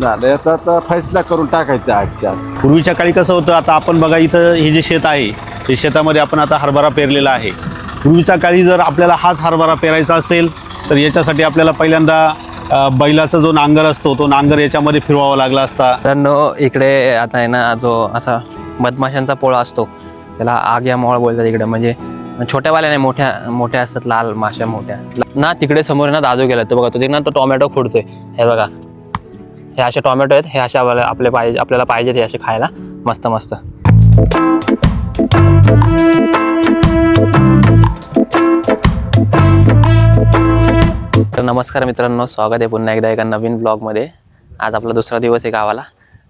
झालं याचा आता फैसला करून टाकायचा आजच्या. आज पूर्वीच्या काळी कसं होतं आता आपण बघा इथं हे जे शेत आहे ते शेतामध्ये आपण आता हरभरा पेरलेला आहे. पूर्वीच्या काळी जर आपल्याला हाच हरभरा पेरायचा असेल तर याच्यासाठी आपल्याला पहिल्यांदा अ, बैलाचा जो नांगर असतो तो नांगर याच्यामध्ये फिरवावा लागला असता. मित्रांनो इकडे आता आहे ना जो असा मधमाशांचा पोळा असतो त्याला आग्या मोळ बोलतात इकडे. म्हणजे छोट्यावाल्या नाही मोठ्या मोठ्या असतात लाल माश्या मोठ्या. ना तिकडे समोर ना दादू गेला. तो बघा तो तिकडे ना तो टोमॅटो खुडतोय. हे बघा हे असे टोमॅटो आहेत हे अशा आपल्याला आपले पाहिजे आपल्याला पाहिजेत हे असे खायला. मस्त मस्त. तर नमस्कार मित्रांनो स्वागत आहे पुन्हा एकदा एका नवीन ब्लॉगमध्ये आज आपला दुसरा दिवस आहे गावाला.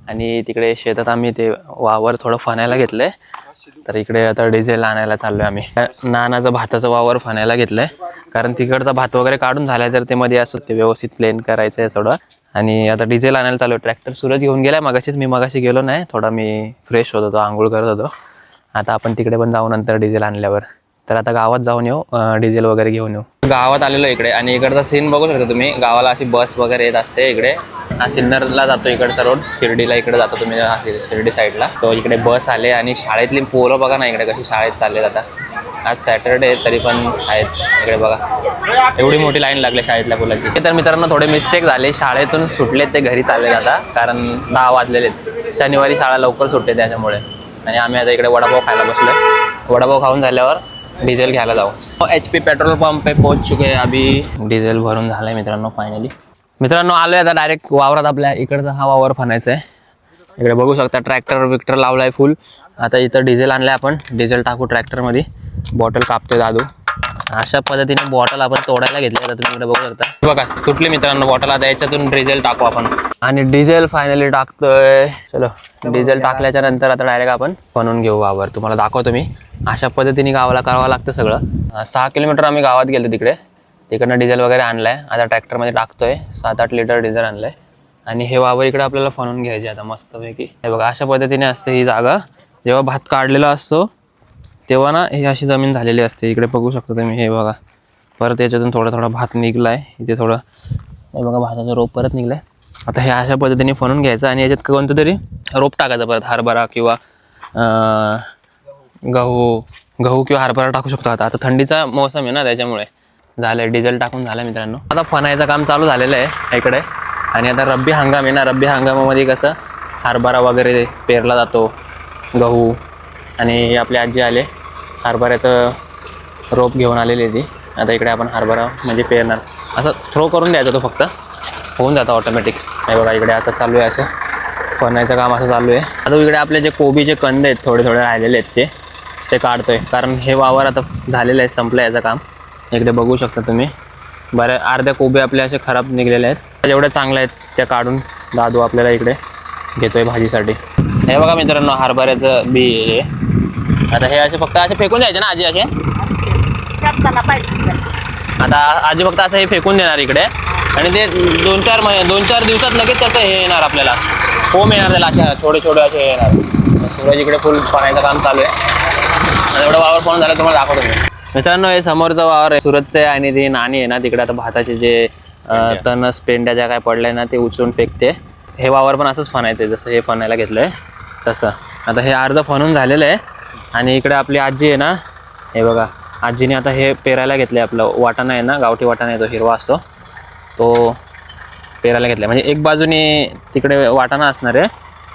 आणि तिकडे शेतात आम्ही ते वावर थोडं फनायला घेतलं आहे तर इकडे आता डिझेल आणायला चाललो आहे आम्ही. नानाचं भाताचं वावर फनायला घेतलं आहे कारण तिकडचा भात वगैरे काढून झाला तर ते मध्ये असं ते व्यवस्थित प्लेन करायचं आहे थोडं. आणि आता डिझेल आणायला चालू आहे ट्रॅक्टर सूरज घेऊन गेलाय. मगाशीच मी मगाशी गेलो नाही. थोडा मी फ्रेश होत होतो. आंघोळ करत होतो. आता आपण तिकडे पण जाऊ नंतर डिझेल आणल्यावर. तर आता गावात जाऊन येऊ. डिझेल वगैरे घेऊन येऊ. गावात आलेलो इकडे. आणि इकडचा सीन बघू शकता तुम्ही. गावाला अशी बस वगैरे येत असते इकडे. हा सिन्नरला जातो इकडचा रोड शिर्डीला इकडे जातो तुम्ही. शिर्डी साईडला सो इकडे बस आले आणि शाळेतली पोरं बघा ना इकडे कशी शाळेत चालले आता. आज सॅटरडे तरी पण आहेत. इकडे बघा. एवढी मोठी लाईन लागली शाळेतल्या मुलांची. तर मित्रांनो थोडे मिस्टेक झाले. शाळेतून सुटलेत ते घरी चालले आता कारण दहा वाजलेले शनिवारी शाळा लवकर सुटते त्याच्यामुळे. आणि आम्ही आता इकडे वडापाव खायला बसलो वडापाव खाऊन झाल्यावर डिझेल घ्यायला जाऊ. हो, एच पी पेट्रोल पंप पे पोहोच चुके अभी डिझेल भरून झालंय मित्रांनो फायनली मित्रांनो आलोय आता डायरेक्ट वावरात आपल्या. इकडचा हा वावर फनायचा आहे. इकडे बघू शकता ट्रॅक्टर विक्टर लावलाय फुल आता इथं डिझेल आणलंय आपण. डिझेल टाकू ट्रॅक्टरमध्ये बॉटल कापतोय दादू. अशा पद्धतीने बॉटल आपण तोडायला घेतली आता तुम्ही इकडे बघू शकता. बघा तुटली मित्रांनो बॉटल आता याच्यातून डिझेल टाकू आपण. आणि डिझेल फायनली टाकतोय. चलो डिझेल टाकल्याच्या नंतर आता डायरेक्ट आपण बनवून घेऊ वावर. तुम्हाला दाखवतो मी. अशा पद्धतीने गावाला करावं लागतं सगळं. सहा किलोमीटर आम्ही गावात गेलो तिकडे. तिकडनं डिझेल वगैरे आणलाय. आता ट्रॅक्टरमध्ये टाकतोय. सात आठ लिटर डिझेल आणलंय. आणि हे वावर इकडे आपल्याला फनवून घ्यायचे आता मस्तपैकी. हे बघा अशा पद्धतीने असते ही जागा. जेव्हा भात काढलेला असतो तेव्हा ना हे अशी जमीन झालेली असते. इकडे बघू शकता तुम्ही हे बघा. परत याच्यातून थोडा थोडा भात निघलाय. इथे थोडं हे बघा भाताचं रोप परत निघलाय. आता हे अशा पद्धतीने फनून घ्यायचं आणि याच्यात कोणतं तरी रोप टाकायचं परत. हरभरा किंवा गहू गहू किंवा हरभरा टाकू शकतो आता. आता थंडीचा मौसम आहे ना त्याच्यामुळे. झालंय डिझेल टाकून झालं मित्रांनो. आता फनायचं काम चालू झालेलं आहे इकडे. आणि आता रब्बी हंगाम आहे ना. रब्बी हंगामामध्ये कसं हरभरा वगैरे पेरला जातो. गहू आणि हे आपले आजी आले. हरभऱ्याचं रोप घेऊन आलेली आहे ती. आता इकडे आपण हरभरा म्हणजे पेरणार. असं थ्रो करून द्यायचा तो फक्त. होऊन जातं ऑटोमॅटिक हे बघा इकडे आता चालू आहे असं. फरण्याचं काम असं चालू आहे. आता इकडे आपले जे कोबीचे कंद आहेत थोडे थोडे राहिलेले आहेत ते ते काढतोय. कारण हे वावर आता झालेलं आहे संपलं याचं काम. इकडे बघू शकता तुम्ही. बऱ्या अर्ध्या कोबी आपले असे खराब निघलेले आहेत. जेवढ्या चांगल्या आहेत त्या काढून दादू आपल्याला इकडे घेतोय भाजीसाठी. हे बघा मित्रांनो हरभऱ्याचं बी हे आता हे असे फक्त असे फेकून द्यायचे ना आजी असे? पाहिजे आता आजी फक्त असं हे फेकून देणार इकडे. आणि ते दोन चार महिने दोन चार दिवसात लगेच त्याचं हे येणार आपल्याला. होम येणार त्याला अशा छोटे छोटे असे हे येणार. सूरज इकडे फुल पाण्याचं काम चालू आहे. एवढं वावर फोन झालं तुम्हाला दाखवतो मी. मित्रांनो हे समोरचं वावर आहे. सुरतचं आहे आणि ती नाणी आहे ना तिकडे आता भाताचे जे तणस पेंड्या ज्या काय पडल्या ना ते उचलून फेकते. हे वावर पण असंच फनायचं आहे जसं हे फनायला घेतलं आहे तसं. आता हे अर्ध फनून झालेलं आहे. आणि इकडे आपली आजी आहे ना हे बघा आजीने आता हे पेरायला घेतलं आहे आपलं वाटाणा आहे ना गावठी वाटाणा आहे तो हिरवा असतो. तो पेरायला घेतला म्हणजे एक बाजूने तिकडे वाटाणा असणार आहे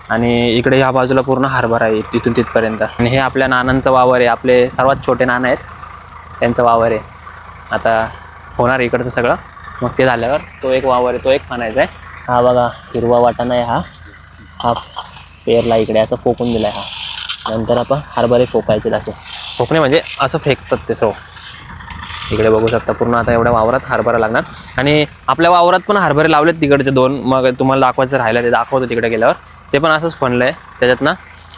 आणि इकडे ह्या बाजूला पूर्ण हरभरा आहे तिथून तिथपर्यंत. आणि हे आपल्या नानांचं वावर आहे. आपले सर्वात छोटे नाना आहेत. त्यांचं वावर आहे. आता होणार इकडचं सगळं. मग ते झाल्यावर तो एक वावर आहे तो एक फानायचा आहे. हा बघा हिरवा वाटाणा आहे हा. हा पेरला इकडे असं फोकून दिला आहे हा. नंतर आपण हरभरे फोकायचे असे. फोकणे म्हणजे असं फेकतात ते सो इकडे बघू शकता पूर्ण आता एवढ्या वावरात हरभरा लागणार. आणि आपल्या वावरात पण हरभरे लावलेत तिकडचे दोन. मग तुम्हाला दाखवायचं राहिलं ते दाखवतो तिकडे गेल्यावर. ते पण असंच फनलंय त्याच्यात ना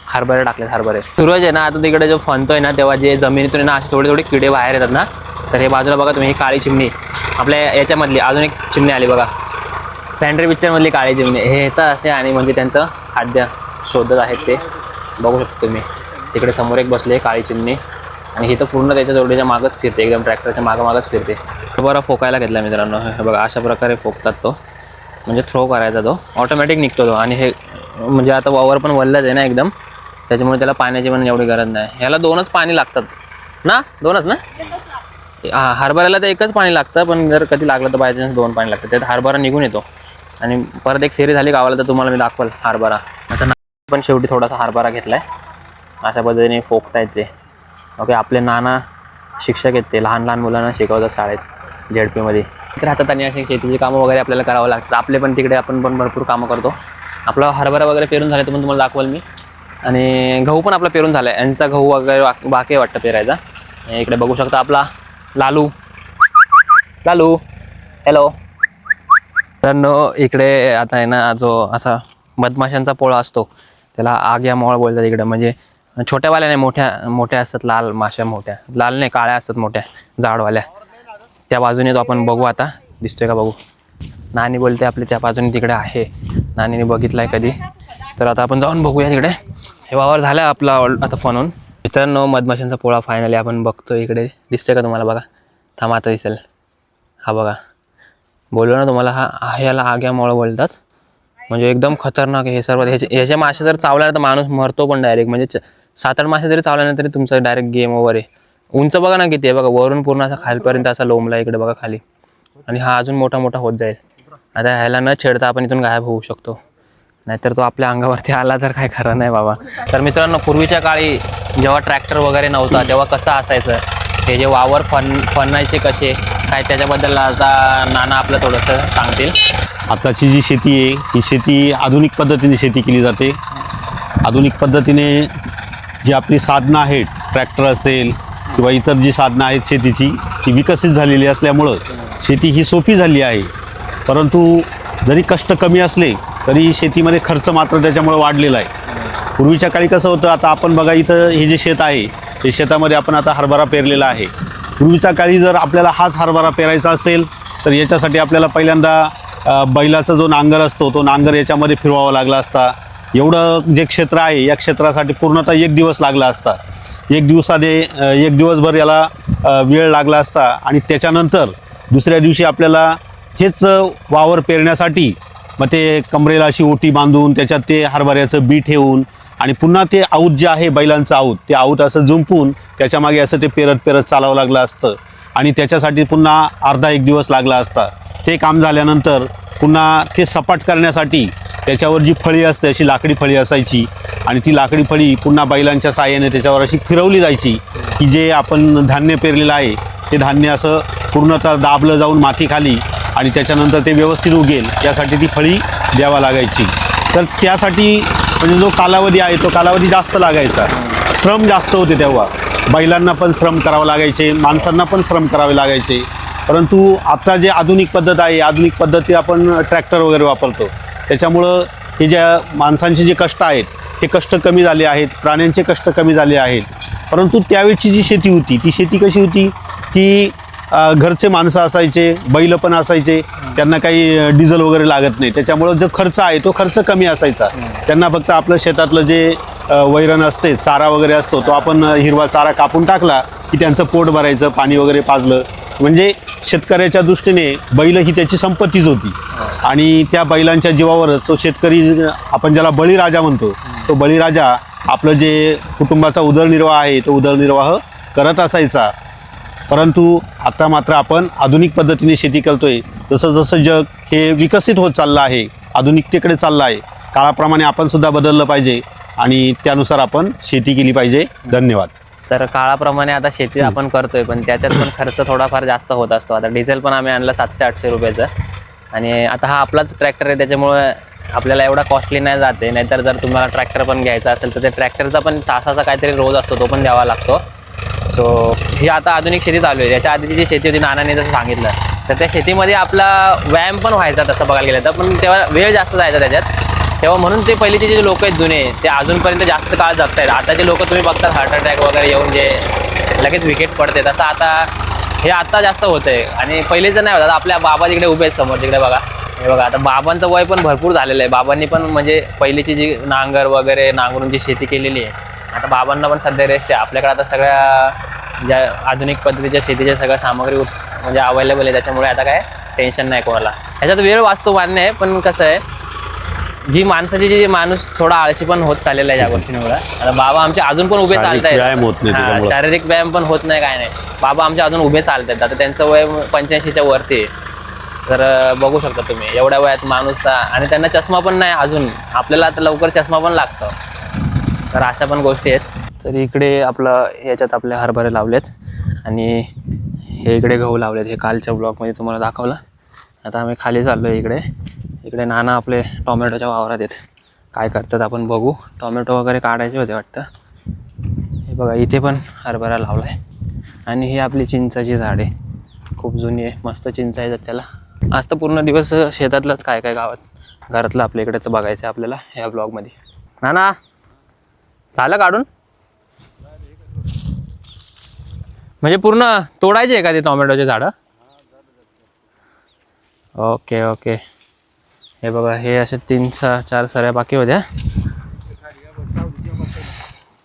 हरभरे टाकलेत हरभरे. सूरज आहे ना आता तिकडे जो फनतोय ना तेव्हा जे जमिनीतून आहे ना असे थोडे थोडे किडे बाहेर येतात ना तर हे बाजूला बघा तुम्ही ही काळी चिमणी. आपल्या याच्यामधली अजून एक चिमणी आली बघा. पॅन्ट्री पिक्चरमधली काळी चिमणी. हे येतात असे आणि म्हणजे त्यांचं खाद्य शोधत आहेत ते. बघू शकता तुम्ही. तिकडे समोर एक बसले काळी चिमणी. आणि हे तर पूर्ण त्याच्या जोडीच्या मागच फिरते एकदम ट्रॅक्टरच्या मागं मागच फिरते. बरा फोकायला घेतला मित्रांनो. हे बघा अशा प्रकारे फोकतात तो. म्हणजे थ्रो करायचा तो. ऑटोमॅटिक निघतो तो. आणि हे म्हणजे आता वावर पण वल्लच आहे ना एकदम. त्याच्यामुळे त्याला पाण्याची पण एवढी गरज नाही. ह्याला दोनच पाणी लागतात. ना? दोनच ना? हां हरभऱ्याला तर एकच पाणी लागतं पण जर कधी लागलं तर बाय चान्स दोन पाणी लागतं त्यात हरभरा निघून येतो. आणि परत एक फेरी झाली गावाला तर तुम्हाला मी दाखवाल हरभरा. आता पण शेवटी थोडासा हरभरा घेतलाय. अशा पद्धतीने फोकता येते ओके आपले नाना शिक्षक आहेत ते. लहान लहान मुलांना शिकवतात शाळेत झेडपीमध्ये. तर हातात आणि असे शेतीची कामं वगैरे आपल्याला करावं लागतात. आपले पण तिकडे आपण पण भरपूर कामं करतो. आपला हरभरा वगैरे पेरून झाले तर पण तुम्हाला दाखवाल मी. आणि गहू पण आपला पेरून झाला आहे यांचा गहू वगैरे बाकी वाटतं पेरायचा. इकडे बघू शकता आपला लालू. लालू हॅलो तर इकडे आता आहे ना जो असा मधमाशांचा पोळा असतो. त्याला आग या मोळा बोलतात इकडं. म्हणजे छोट्यावाल्या नाही मोठ्या मोठ्या असतात लाल माश्या मोठ्या. लाल नाही काळ्या असतात मोठ्या जाडवाल्या. त्या बाजूने तो आपण बघू आता. दिसतोय का बघू? नानी बोलते आपली त्या बाजूने तिकडे आहे. नानीने बघितलाय कधी. तर आता आपण जाऊन बघूया तिकडे. हे वावर झाला आपला आता फोनून मित्रांनो मधमाशांचा पोळा फायनली आपण बघतो इकडे. दिसतोय का तुम्हाला बघा? थांबा आता दिसेल. हा बघा. बोललो ना तुम्हाला हा आहे याला आग्यामुळं बोलतात. म्हणजे एकदम खतरनाक हे सर्व. ह्याचे ह्याच्या मासे जर चावला तर माणूस मरतो पण डायरेक्ट म्हणजे सात आठ मासे जरी चावला ना तरी तुमचं डायरेक्ट गेम ओव्हर आहे. उंच बघा ना किती आहे बघा. वरून पूर्ण असा खालपर्यंत असा लोंबला इकडे बघा खाली. आणि हा अजून मोठा मोठा होत जाईल. आता ह्याला न छेडता आपण इथून गायब होऊ शकतो. नाहीतर तो आपल्या अंगावरती आला तर काय खरं नाही बाबा. तर मित्रांनो पूर्वीच्या काळी जेव्हा ट्रॅक्टर वगैरे नव्हता तेव्हा कसं असायचं? ते जे वावर फन फनायचे कसे काय त्याच्याबद्दल आता नाना आपलं थोडंसं सांगतील. आताची जी शेती आहे ही शेती आधुनिक पद्धतीने शेती केली जाते. आधुनिक पद्धतीने जी आपली साधनं आहेत ट्रॅक्टर असेल किंवा इतर जी साधनं आहेत शेतीची ती विकसित झालेली असल्यामुळं शेती ही सोपी झाली आहे. परंतु जरी कष्ट कमी असले तरी शेतीमध्ये खर्च मात्र त्याच्यामुळे वाढलेला आहे. पूर्वीच्या काळी कसं होतं आता आपण बघा इथं हे जे शेत आहे ते शेतामध्ये आपण आता हरभरा पेरलेला आहे. पूर्वीच्या काळी जर आपल्याला हाच हरभरा पेरायचा असेल तर याच्यासाठी आपल्याला पहिल्यांदा बैलाचा जो नांगर असतो तो नांगर याच्यामध्ये फिरवावा लागला असता. एवढं जे क्षेत्र आहे या क्षेत्रासाठी पूर्णतः एक दिवस लागला असता. एक दिवसाने एक दिवसभर याला वेळ लागला असता आणि त्याच्यानंतर दुसऱ्या दिवशी आपल्याला हेच वावर पेरण्यासाठी मग ते कमरेला अशी ओटी बांधून त्याच्यात ते हरभऱ्याचं बी ठेवून आणि पुन्हा ते आऊत जे आहे बैलांचं आऊत ते आऊत असं जुंपून त्याच्यामागे असं ते पेरत पेरत चालावं लागलं असतं. आणि त्याच्यासाठी पुन्हा अर्धा एक दिवस लागला असता. ते काम झाल्यानंतर पुन्हा ते सपाट करण्यासाठी त्याच्यावर जी फळी असते अशी लाकडी फळी असायची आणि ती लाकडी फळी पुन्हा बैलांच्या साहाय्याने त्याच्यावर अशी फिरवली जायची की जे आपण धान्य पेरलेलं आहे ते धान्य असं पूर्णतः दाबलं जाऊन मातीखाली आणि त्याच्यानंतर ते व्यवस्थित उगेल यासाठी ती फळी द्यावा लागायची. तर त्यासाठी म्हणजे जो कालावधी आहे तो कालावधी जास्त लागायचा. श्रम जास्त होते तेव्हा. बैलांना पण श्रम करावं लागायचे माणसांना पण श्रम करावे लागायचे. परंतु आता जे आधुनिक पद्धत आहे आधुनिक पद्धती आपण ट्रॅक्टर वगैरे वापरतो. त्याच्यामुळं हे ज्या माणसांचे जे कष्ट आहेत ते कष्ट कमी झाले आहेत प्राण्यांचे कष्ट कमी झाले आहेत. परंतु त्यावेळची जी शेती होती ती शेती कशी होती? की घरचे माणसं असायचे बैल पण असायचे त्यांना काही डिझेल वगैरे लागत नाही. त्याच्यामुळं जो खर्च आहे तो खर्च कमी असायचा. त्यांना फक्त आपलं शेतातलं जे वैरण असते चारा वगैरे असतो तो आपण हिरवा चारा कापून टाकला की त्यांचं पोट भरायचं पाणी वगैरे पाजलं. म्हणजे शेतकऱ्याच्या दृष्टीने बैल ही त्याची संपत्तीच होती. आणि त्या बैलांच्या जीवावरच तो शेतकरी आपण ज्याला बळीराजा म्हणतो तो बळीराजा आपलं जे कुटुंबाचा उदरनिर्वाह आहे तो उदरनिर्वाह करत असायचा. परंतु आता मात्र आपण आधुनिक पद्धतीने शेती करतोय. जसं जसं जग हे विकसित होत चाललं आहे आधुनिकतेकडे चाललं आहे काळाप्रमाणे आपण सुद्धा बदललं पाहिजे आणि त्यानुसार आपण शेती केली पाहिजे. धन्यवाद. तर काळाप्रमाणे आता शेती आपण करतोय पण त्याच्यात पण खर्च थोडाफार जास्त होत असतो. आता डिझेल पण आम्ही आणलं सातशे आठशे रुपयाचं. आणि आता हा आपलाच ट्रॅक्टर आहे त्याच्यामुळे आपल्याला एवढा कॉस्टली नाही जाते. नाहीतर जर तुम्हाला ट्रॅक्टर पण घ्यायचा असेल तर त्या ट्रॅक्टरचा पण तासाचा काहीतरी रोज असतो तो पण द्यावा लागतो. सो ही आता आधुनिक शेती चालू आहे. त्याच्या आधीची जी शेती होती नानाने जसं सांगितलं तर त्या शेतीमध्ये आपला व्यायाम पण व्हायचा तसं बघायला गेलं तर पण तेव्हा वेळ जास्त जायचा त्याच्यात. तेव्हा म्हणून ते पहिलेचे जे लोक आहेत जुने ते अजूनपर्यंत जास्त काळ जगतायत. आताचे लोक तुम्ही बघतात हार्ट अटॅक वगैरे येऊन जे लगेच विकेट पडते तसं आता हे आता जास्त होतं आहे आणि पहिलेचं नाही होत. आता आपल्या बाबा तिकडे उभे आहेत समोर तिकडे बघा. हे बघा आता बाबांचं वय पण भरपूर झालेलं आहे. बाबांनी पण म्हणजे पहिलीची जी नांगर वगैरे नांगरून जी शेती केलेली आहे आता बाबांना पण सध्या रेस्ट आहे. आपल्याकडे आता सगळ्या ज्या आधुनिक पद्धतीच्या शेतीच्या सगळ्या सामग्री म्हणजे अवेलेबल आहे. त्याच्यामुळे आता काय टेन्शन नाही कोणाला. ह्याच्यात वेळ वाचतो मान्य आहे पण कसं आहे जी माणसाची जी माणूस थोडा आळशी पण होत चाललेला आहे या गोष्टींमुळे. आता बाबा आमचे अजून पण उभे चालतायत. व्यायाम होत नाही त्याच्यामुळं. शारीरिक व्यायाम पण होत नाही काय नाही. बाबा आमचे अजून उभे चालतात आता त्यांचं वय पंच्याऐंशीच्या वरती आहे. तर अं, बघू शकता तुम्ही. एवढ्या वयात माणूस आणि त्यांना चष्मा पण नाही अजून. आपल्याला आता लवकर चष्मा पण लागतो. तर अशा पण गोष्टी आहेत. तर इकडे आपलं याच्यात आपले हरभरे लावलेत. आणि हे इकडे गहू लावलेत. हे कालच्या ब्लॉगमध्ये तुम्हाला दाखवलं. आता आम्ही खाली चाललो इकडे. इकडे नाना आपले टोमॅटोच्या वावरात आहेत. काय करतात आपण बघू. टोमॅटो वगैरे काढायचे होते वाटतं. हे बघा इथे पण हरभरा लावला आहे आणि ही आपली चिंचाची झाड. आहे खूप जुनी आहे. मस्त चिंच येतात त्याला. आज तर पूर्ण दिवस शेतातलंच काय काय गावात. घरातलं आपल्या इकडेच बघायचं आहे आपल्याला ह्या ब्लॉगमध्ये. नाना झालं काढून? म्हणजे पूर्ण तोडायचे आहे का ते टोमॅटोचे झाडं? Okay okay. हे बघा हे असे तीन सा चार सऱ्या बाकी होत्या.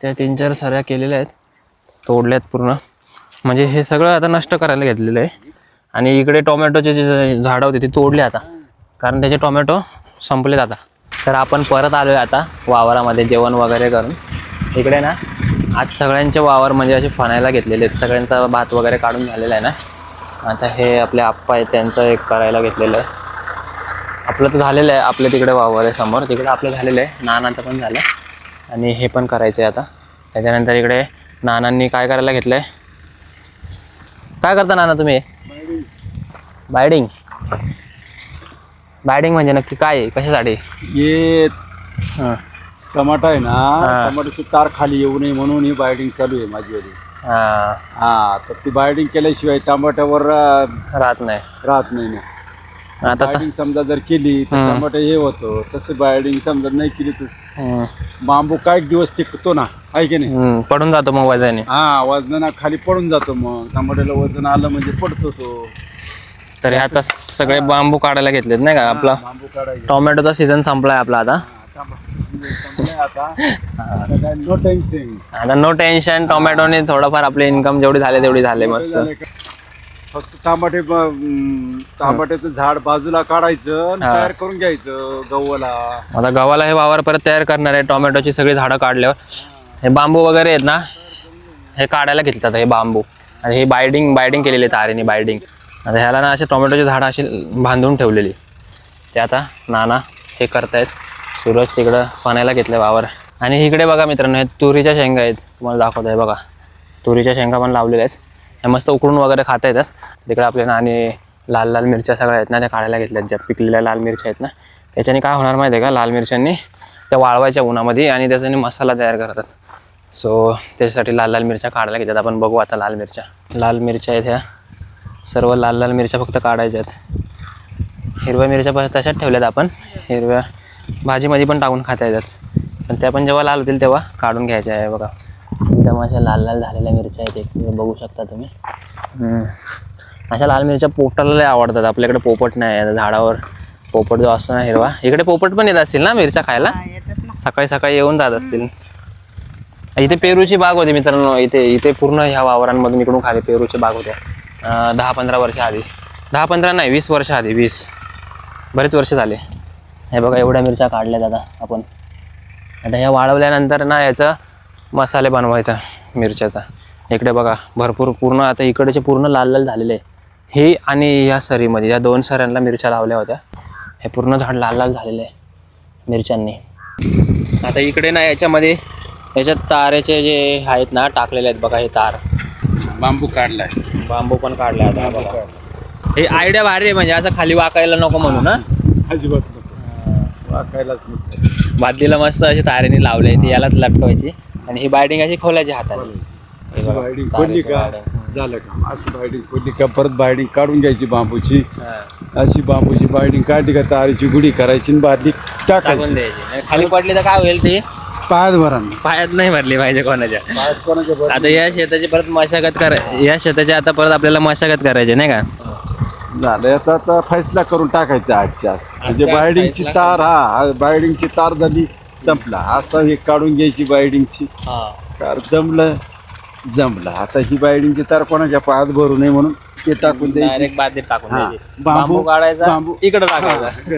त्या तीन चार सऱ्या केलेल्या आहेत. तोडल्यात पूर्ण. म्हणजे हे सगळं आता नष्ट करायला घेतलेलं आहे. आणि इकडे टोमॅटोचे जे जे झाडं होते ते तोडले आता. कारण त्याचे टोमॅटो संपलेत आता. तर आपण परत आलो आहे आता वावरामध्ये जेवण वगैरे करून. इकडे ना आज सगळ्यांचे वावर म्हणजे असे फणायला घेतलेले आहेत. सगळ्यांचा भात वगैरे काढून झालेला आहे ना. आता हे आपले आप्पा आहेत त्यांचं एक करायला घेतलेलं आहे. आपलं तर झालेलं आहे आपल्या तिकडे वावर आहे समोर. तिकडे आपलं झालेलं आहे. नानाचं पण झालं. आणि हे पण करायचं आहे आता. त्याच्यानंतर इकडे नानांनी काय करायला घेतलं आहे काय करता नाना तुम्ही? बायडिंग. बायडिंग म्हणजे नक्की काय आहे? कशासाठी? हे हां. टमाटा आहे ना. टमाट्याची तार खाली येऊ नये म्हणून ही बायडिंग चालू आहे माझी वाली. हां. हा तर ती बायडिंग केल्याशिवाय टमाट्यावर राहत नाही. राहत नाही ना. आता बायडिंग समजा जर केली तर हम्म. टमाटे हे होतं तसं बायडिंग समजा नाही केली तर हम्म. बांबू काही दिवस टिकतो ना आहे की नाही? हम्म, पडून जातो मग वजाने. हा वजनानं खाली पडून जातो मग. टमाट्याला वजन आलं म्हणजे पडतो तो. तर हे आता सगळे बांबू काढायला घेतलेत नाही का आपला? बांबू काढायचा टोमॅटोचा सीझन संपलाय आपला आता. आता. आता काय नो टेन्शन आता नो टेन्शन टोमॅटोने थोडंफार आपले इन्कम जेवढी झाले तेवढी झाले मस्त. का? फक्त टमाटे टमाट्याचं झाड बाजूला काढायचं आणि हा. तयार करून घ्यायचं गव्हाला. आता गव्हाला हे वावर परत तयार करणार आहे. टोमॅटोची सगळी झाडं काढल्यावर. हे बांबू वगैरे आहेत ना हे काढायला घेततात हे बांबू. आणि हे बायडिंग बायडिंग केलेली आहे तारेने बायडिंग. आता ह्याला ना असे टोमॅटोची झाडं अशी बांधून ठेवलेली. ते आता नाना हे करतायत. सूरज तिकडं पाण्याला घेतलं वावर. आणि इकडे बघा मित्रांनो हे तुरीच्या शेंगा आहेत. तुम्हाला दाखवत आहे बघा. तुरीच्या शेंगा पण लावलेल्या आहेत. मस्त उकडून वगैरे खाता येतात तिकडे आपल्याला आणि लाल लाल मिरच्या सगळ्या आहेत ना त्या काढायला घेतल्यात. ज्या पिकलेल्या लाल मिरच्या आहेत ना त्याच्याने काय होणार माहिती आहे का? लाल मिरच्यांनी त्या वाळवायच्या उन्हामध्ये आणि त्याच्याने मसाला तयार करतात. सो त्याच्यासाठी लाल लाल मिरच्या काढायला घेतात. आपण बघू आता लाल मिरच्या. लाल मिरच्या आहेत ह्या. सर्व लाल लाल मिरच्या फक्त काढायच्या आहेत. हिरव्या मिरच्या पण तशाच ठेवल्यात आपण. हिरव्या भाजीमध्ये पण टाकून खाता येतात पण त्या पण जेव्हा लाल होतील तेव्हा काढून घ्यायच्या आहे बघा. एकदम अशा लाल लाल झालेल्या मिरच्या आहेत एक तुम्ही बघू शकता तुम्ही. हम्म. अशा लाल मिरच्या पोपटाला लय आवडतात. आपल्याकडे पोपट नाही आहे झाडावर पोपट जो असतो ना हिरवा इकडे पोपट पण येत असतील ना मिरच्या खायला? येतात ना. सकाळी सकाळी येऊन जात असतील. इथे पेरूची बाग होती मित्रांनो इथे इथे पूर्ण ह्या वावरांमधून इकडून खाली पेरूची बाग होत्या अं, दहा पंधरा वर्ष आधी. दहा पंधरा नाही वीस वर्ष आधी वीस. बरेच वर्ष झाले. हे बघा एवढ्या मिरच्या काढल्यात आता आपण. आता ह्या वाळवल्यानंतर ना याचा मसाले बनवायचा मिरच्याचा. इकडे बघा भरपूर पूर्ण आता इकडचे पूर्ण लाल लाल झालेले आहे. हे आणि या सरीमध्ये या दोन सऱ्यांना मिरच्या लावल्या होत्या. हे पूर्ण झाड लाल लाल झालेलं आहे मिरच्यांनी. आता इकडे ना याच्यामध्ये याच्यात तारेचे जे आहेत ना टाकलेले आहेत बघा हे तार. बांबू काढलाय. बांबू पण काढले आता हा बघा. हे आयडिया भारी आहे म्हणजे असं खाली वाकायला नको म्हणून ना अजिबात वाकायलाच बादलीला मस्त अशी तारेने लावले ती यालाच लटकवायची. आणि ही बायडिंग अशी खोलायची. हाताने हे अशी बघा, बायडिंग खोलली तारेची का? बायडिंग. झालं का? अशी बायडिंग खोलली का? परत बायडिंग काढून घ्यायची बांबूची. हा. अशी बांबूची बायडिंग काढली का? तारीची गुढी करायची आणि बादली टाकून द्यायची. आणि खाली पडली तर काय होईल ती? पायात भरा पायात नाही भरली पाहिजे कोणाच्या. पायात कोणाच्या भर आता या शेताची परत मशागत करा या शेताची आता परत आपल्याला मशागत करायची नाही का? झालं. याचा आता फैसला करून टाकायचा आजच्या. आज. म्हणजे आजच्या बायडिंगची फैसला तार हा बायडिंगची तार झाली. संपला. असं हे काढून घ्यायची बायडिंगची. तार जमलं जमलं. आता ही बायडिंगची तार कोणाच्या पायात भरू नये म्हणून ते टाकून द्यायचे. डायरेक्ट बादलीत टाकून हा. द्यायची. बांबू काढायचा बांबू- इकडे टाकायचा.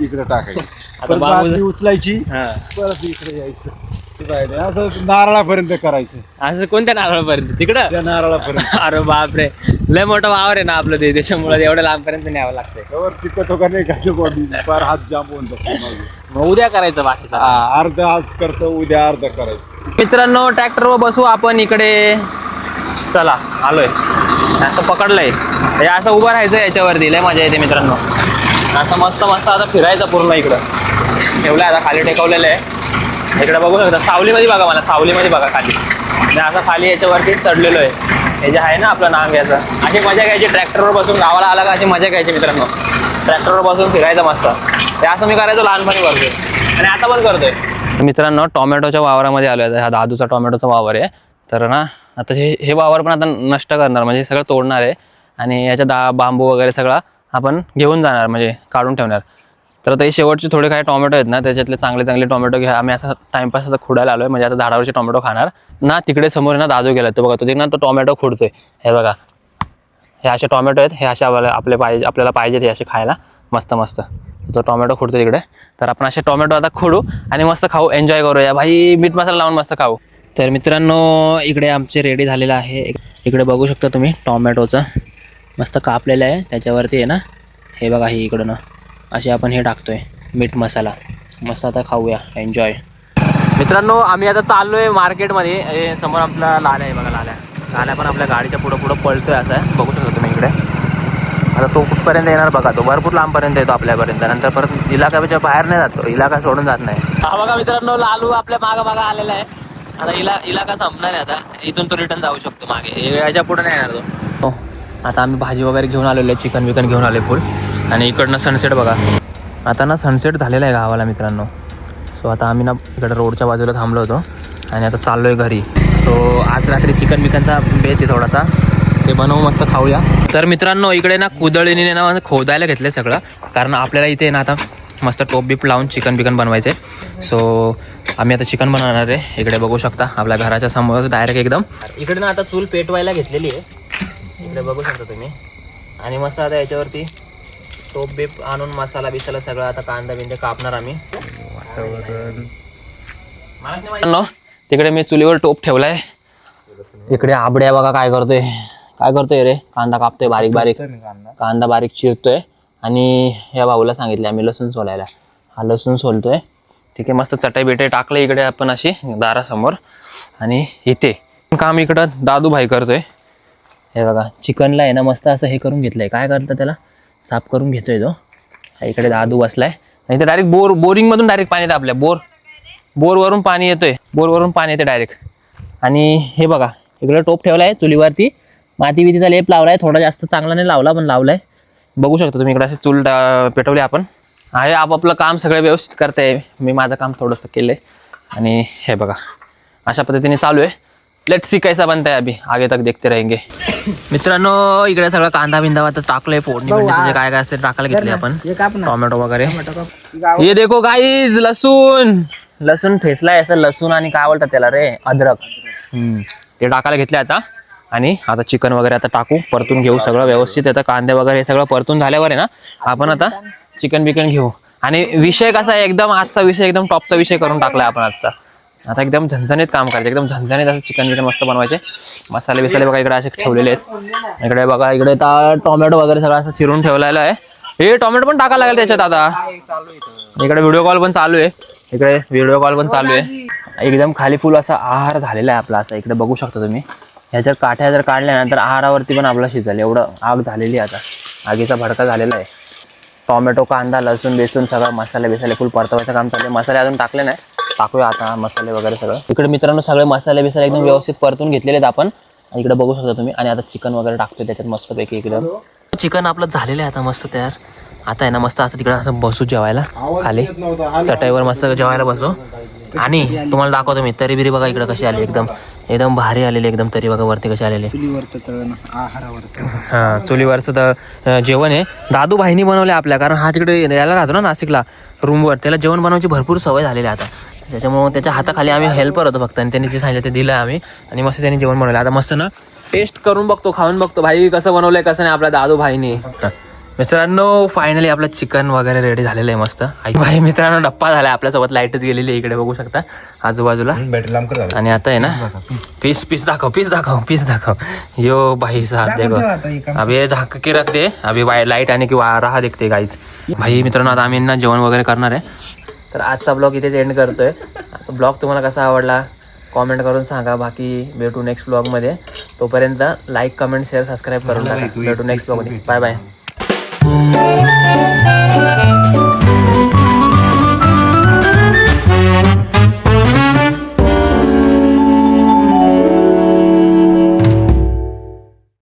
इकडे टाकायचं. आता परत बांबू- बादली उचलायची हा. परत इकडे यायचं. असं नारळापर्यंत करायचं. असं कोणत्या नारळापर्यंत? तिकडं? त्या नारळापर्यंत. अरे बापरे. लय मोठं वावर आहे ना आपलं ते. त्याच्यामुळे एवढ्या लांबपर्यंत न्यावं लागतंय. त्यावर बॉडी? फार हात जाम होऊन जातो. मग. उद्या करायचं बाकीचं. हा, अर्ध आज करतो उद्या अर्ध करायचं. मित्रांनो ट्रॅक्टरवर बसू आपण इकडे. चला आलोय. असं पकडलंय. हे असं उभं राहायचं याच्यावरती. लय मजा येते मित्रांनो. असं मस्त मस्त आता फिरायचं पूर्ण इकडं. ठेवलंय आता खाली टेकवलेलं आहे. इकडे बघू शकता. सावलीमध्ये बघा मला सावलीमध्ये बघा खाली. मी असं खाली याच्यावरती चढलेलो आहे. हे जे आहे ना आपलं नाम याचं. अशी मजा घ्यायची. ट्रॅक्टरवर बसून गावाला आला का अशी मजा घ्यायची मित्रांनो. ट्रॅक्टरवर बसून फिरायचं मस्त. ते असं मी करायचो लहानपणी करतोय आणि आता पण करतोय. मित्रांनो टोमॅटोच्या वावरामध्ये आलो आहे हा दादूचा टोमॅटोचा वावर आहे. तर ना आता हे हे वावर पण आता नष्ट करणार. म्हणजे सगळं तोडणार आहे. आणि याच्या दा बांबू वगैरे सगळा आपण घेऊन जाणार. म्हणजे काढून ठेवणार. तर आता हे शेवटचे थोडे काही टोमॅटो आहेत ना त्याच्यातले चांगले चांगले टोमॅटो घ्या. आम्ही असं टाइमपास असं खुडायला आलोय. म्हणजे आता झाडावरचे टोमॅटो खाणार. ना तिकडे समोर आहे ना दादू गेला तो बघा तो ना तो टोमॅटो खुडतोय. हे बघा. हे असे टोमॅटो आहेत. हे असे आपल्याला आपले पाहिजे आपल्याला पाहिजेत हे असे खायला. मस्त मस्त. तो टोमॅटो खुडतो तिकडे. तर आपण असे टोमॅटो आता खोडू आणि मस्त खाऊ. एन्जॉय करूया. भाई मीठ मसाला लावून मस्त खाऊ. तर मित्रांनो इकडे आमचे रेडी झालेलं आहे. इकडे बघू शकता तुम्ही टोमॅटोचं. मस्त कापलेलं आहे. त्याच्यावरती आहे ना. हे बघा हे इकडं ना असे आपण हे टाकतोय मीठ मसाला. मस्त आता खाऊया एन्जॉय मित्रांनो आम्ही आता चाललो आहे मार्केटमध्ये. हे समोर आपला लाल्या आहे बघा लाल्या. लाल्या पण आपल्या गाडीच्या पुढं पुढं पळतोय असं बघू शकतो तुम्ही इकडे. आता तो कुठपर्यंत येणार बघा तो भरपूर लांबपर्यंत येतो आपल्यापर्यंत. नंतर परत इलाकाच्या बाहेर नाही जातो इलाका सोडून जात नाही. हा बघा मित्रांनो लालू आपल्या मागा मागा आलेला आहे. आता इला इलाका संपणार आहे आता. इथून तो रिटर्न जाऊ शकतो मागे. याच्यापुढे नाही येणार तो. हो. आता आम्ही भाजी वगैरे घेऊन आलेलो आहे चिकन विकन घेऊन आले फुल आणि इकडनं सनसेट बघा. आता ना सनसेट झालेला आहे गावाला मित्रांनो. सो आता आम्ही ना इकडं रोडच्या बाजूला थांबलो होतो. आणि आता चाललो आहे घरी. सो आज रात्री चिकन बिकनचा बेत आहे थोडासा. ते बनवू मस्त खाऊया. तर मित्रांनो इकडे ना कुदळीने ना खोदायला घेतलं सगळं. कारण आपल्याला इथे ना आता मस्त टोप बीप लावून चिकन बिकन बनवायचे सो आम्ही आता चिकन बनवणार आहे. इकडे बघू शकता. आपल्या घराच्या समोर डायरेक्ट एकदम. इकडे ना आता चूल पेटवायला घेतलेली आहे. इकडे बघू शकता तुम्ही. आणि मस्त आता याच्यावरती टोप बीप आणून मसाला बिसाला सगळं आता कांदा बिंदे कापणार आम्ही. तिकडे मी चुलीवर टोप ठेवलाय. इकडे आबड्या बघा काय करतोय. काय करतोय रे? कांदा कापतोय बारीक बारीक. कांदा बारीक चिरतोय. आणि या भाऊला सांगितलं आम्ही लसूण सोलायला. हा लसूण सोलतोय. ठीक आहे मस्त चटई बिटई टाकलं इकडे आपण अशी दारासमोर. आणि इथे काम इकडं दादू भाई करतोय. हे बघा चिकनला आहे ना मस्त असं हे करून घेतलंय. काय करतं त्याला? साफ करून घेतोय तो. इकडे दादू बसलाय. नाही तर डायरेक्ट बोर बोरिंगमधून डायरेक्ट पाणी येतं आपल्या. बोर बोरवरून पाणी येतोय. बोरवरून पाणी येतं डायरेक्ट आणि हे बघा इकडे टोप ठेवला आहे चुलीवरती. माती बितीचा लेप लावला आहे थोडा जास्त चांगला नाही लावला पण लावला आहे बघू शकता तुम्ही इकडे असे चूल डा- पेटवली आपण. आहे आपापलं काम सगळं व्यवस्थित करताय. मी माझं काम थोडंसं केलं आहे आणि हे बघा अशा पद्धतीने चालू आहे. लेट सी कैसा बनता है अभी। आगे तक देखते रहेंगे। मित्रांनो इकडे सगळं कांदा बिंदा आता टाकलंय फोडणी त्याचे काय काय असते टाकायला घेतले आपण. टोमॅटो वगैरे. ये देखो गाईज लसूण. लसूण ठेसलाय असं लसूण आणि काय बोलतात त्याला रे? अद्रक. हम्म. ते टाकायला घेतले आता. आणि आता चिकन वगैरे आता टाकू. परतून घेऊ सगळं व्यवस्थित. आता कांदे वगैरे हे सगळं परतून झाल्यावर आहे ना आपण आता चिकन बिकन घेऊ. आणि विषय कसा आहे? एकदम आजचा विषय एकदम टॉपचा विषय करून टाकलाय आपण आजचा. आता एकदम झणझणीत काम करायचं एकदम झणझणीत असं चिकन विकन मस्त बनवायचे. मसाले बिसाले बघा इकडे असे ठेवलेले आहेत. इकडे बघा इकडे आता टोमॅटो वगैरे सगळं असं चिरून ठेवलेलं आहे. हे टोमॅटो पण टाकायला लागेल त्याच्यात आता. इकडे व्हिडिओ कॉल पण चालू आहे. इकडे व्हिडिओ कॉल पण चालू आहे. एकदम खाली फुल असा आहार झालेला आहे आपला असा. इकडे बघू शकता तुम्ही. ह्याच्यात काठ्या जर काढल्या ना तर आहारावरती पण आपला शिजल. एवढं आग झालेली आहे आता. आगीचा भडका झालेला आहे. टोमॅटो कांदा लसूण बेसून सगळं मसाले बिसाले फुल परतवायचं काम चालू आहे. मसाले अजून टाकले नाही. टाकूया आता मसाले वगैरे सगळं. इकडे मित्रांनो सगळे मसाले बिसाले एकदम व्यवस्थित परतून घेतलेले आहेत आपण. आणि इकडे बघू शकता तुम्ही. आणि आता चिकन वगैरे टाकतोय त्याच्यात मस्तपैकी इकडं. चिकन आपलं झालेलं आहे आता मस्त तयार. आता आहे ना मस्त असं तिकडे असं बसू जेवायला. खाली. चटाईवर मस्त जेवायला बसू. आणि तुम्हाला दाखवतो मी. तरी बिरी बघा इकडे कशी आली एकदम. एकदम भारी आलेली एकदम तरी बघा वरती कशी आलेली. हा चुलीवरचं तर जेवण आहे. दादू भाईनी बनवले आपल्या. कारण हा तिकडे यायला राहतो ना नाशिकला. रूमवर त्याला जेवण बनवायची भरपूर सवय झालेली आहे आता. त्याच्यामुळे त्याच्या हाताखाली आम्ही हेल्पर होतो फक्त. आणि त्यांनी जे सांगितलं ते दिलं आम्ही. आणि मस्त त्यांनी जेवण बनवलं. आता मस्त ना टेस्ट करून बघतो खाऊन बघतो. भाई कसं बनवलंय कसं नाही आपल्या दादू भाईनी. मित्रांनो फायनली आपलं चिकन वगैरे रेडी झालेलं आहे मस्त. भाई मित्रांनो डप्पा झाला. आपल्यासोबत लाईटच गेलेली आहे इकडे बघू शकता. आजूबाजूला. आणि आता आहे ना पीस पीस दाखव पीस दाखव पीस दाखव. यो भाई देखो. अभी झाक के रख दे अभी वाय लाइट आणि की वा- राहा देखते गाईज भाई मित्रांनो आता आम्ही ना जेवण वगैरे करणार आहे. तर आजचा ब्लॉग इथेच एंड करतोय. ब्लॉग तुम्हाला कसा आवडला कॉमेंट करून सांगा. बाकी भेटू नेक्स्ट ब्लॉगमध्ये तोपर्यंत लाईक कमेंट शेअर सबस्क्राईब करून टाका. भेटू नेक्स्ट ब्लॉगमध्ये बाय बाय